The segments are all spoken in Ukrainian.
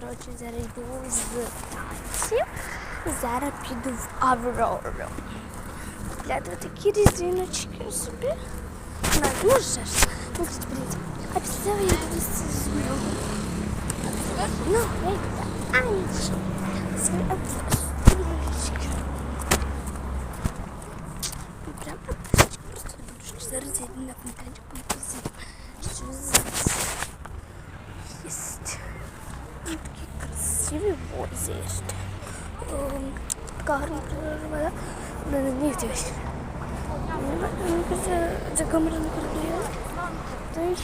коротше, зараз йду з танців. Зараз піду в Аврору. Купляти такі різиночки собі. На, вже ж. Ну, тут, блін. А після я буду з. Ну, я йду. А, нічого. Свої обв'язки. Прям обв'язки. Просто не буду, зараз я йду на фонтанчик помпозив. Що за есть. Ну, Такі красиві возі є. Ем, Така гарна природа. Ну, не не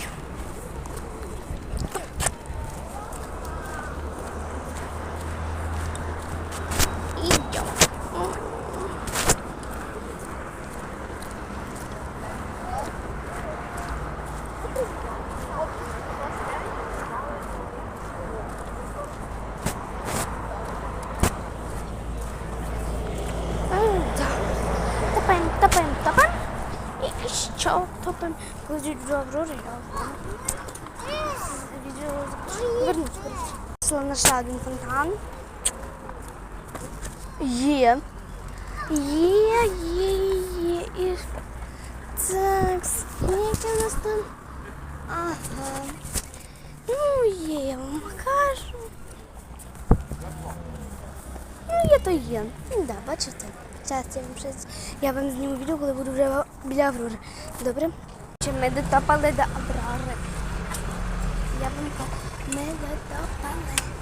И еще топаем. Ходить в Аврору. Видео Вернусь. Нашла один фонтан. Є. Є, є, є. І... Так, скільки у нас там? Ага. Ну, є, я вам покажу. Ну, є то є. Да, бачите? Зараз я вам щось. Я вам зніму відео, коли буду вже біля Аврори. Добре? Чи ми дотопали до Аврори? Я вам кажу, ми дотопали.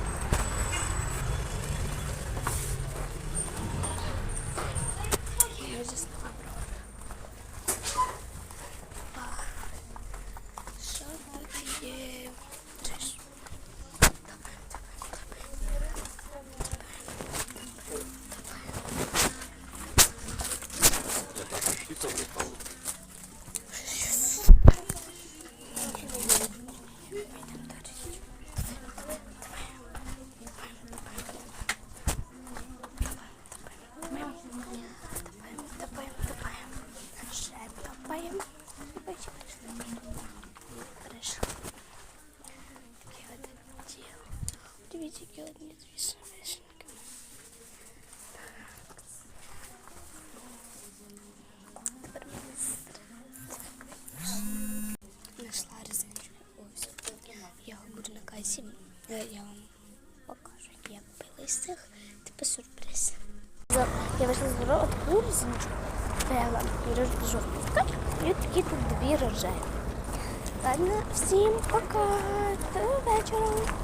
Дивіться, які одні дві вишеньки. Нашла. Я буду на касі. Е, Я вам покажу, як купила із цих. Типу сюрприз. Я вийшла з двору, таку резиночку. Пряла і скотч. І такі тут дві рожеві. Ладно, всім пока. До вечора.